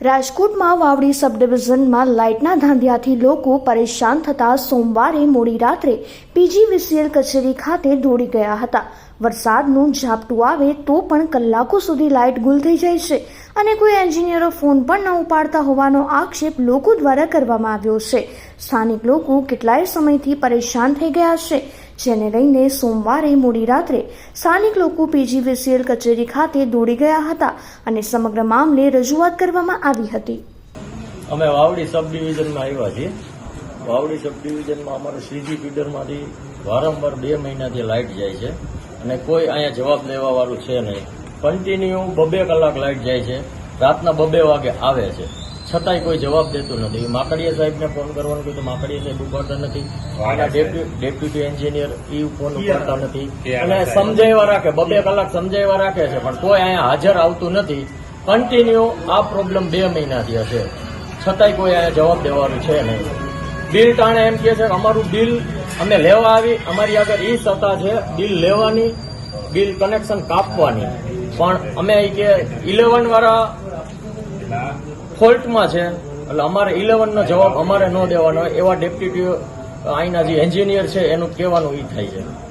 રાજકોટમાં વાવડી સબ ડિવિઝનમાં લાઇટના ધાંધિયાથી લોકો પરેશાન થતા સોમવારે મોડી રાત્રે પીજીવીસીએલ કચેરી ખાતે દોડી ગયા હતા. વરસાદનું ઝાપટું આવે તો પણ કલાકો સુધી લાઇટ ગુલ થઈ જાય છે અને કોઈ એન્જિનિયરો ફોન પણ ન ઉપાડતા હોવાનો આક્ષેપ લોકો દ્વારા કરવામાં આવ્યો છે. સ્થાનિક લોકો કેટલાય સમયથી પરેશાન થઈ ગયા છે. જેને લઈને સોમવારે મોડી રાત્રે સ્થાનિક લોકો પીજીવીસીએલ કચેરી ખાતે દોડી ગયા હતા અને સમગ્ર મામલે રજૂઆત કરવામાં આવી હતી. અમે વાવડી સબ ડિવિઝનમાં આવ્યા છીએ. વાવડી સબ ડિવિઝનમાં અમારે શ્રીજી ફીડરમાંથી વારંવાર બે મહિનાથી લાઇટ જાય છે અને કોઈ અહીંયા જવાબ લેવાવાળું છે નહીં. કન્ટિન્યુ બબે કલાક લાઇટ જાય છે. રાતના બબે વાગે આવે છે. છતાંય કોઈ જવાબ દેતું નથી. માકડીયા સાહેબને ફોન કરવાનું કહ્યું તો માકડીયા સાહેબ ઉપાડતા નથી. ડેપ્યુટી એન્જિનિયર એ ફોન ઉપાડતા નથી. અને સમજાવ્યા રાખે બબે કલાક સમજાવ્યા રાખે છે પણ કોઈ અહીંયા હાજર આવતું નથી. કન્ટિન્યુ આ પ્રોબ્લેમ બે મહિનાથી હશે. છતાંય કોઈ અહીંયા જવાબ દેવાનું છે નહીં. બિલ ટાણે એમ કહે છે કે અમારું બિલ અમે લેવા આવી અમારી આગળ એ સત્તા છે બિલ લેવાની બિલ કનેક્શન કાપવાની. પણ અમે કે ઇલેવન વાળા ફોલ્ટમાં છે. એટલે અમારે ઇલેવનનો જવાબ અમારે ન દેવાનો એવા ડેપ્યુટી અહીંના જે એન્જિનિયર છે, એનું કહેવાનું એ થાય છે.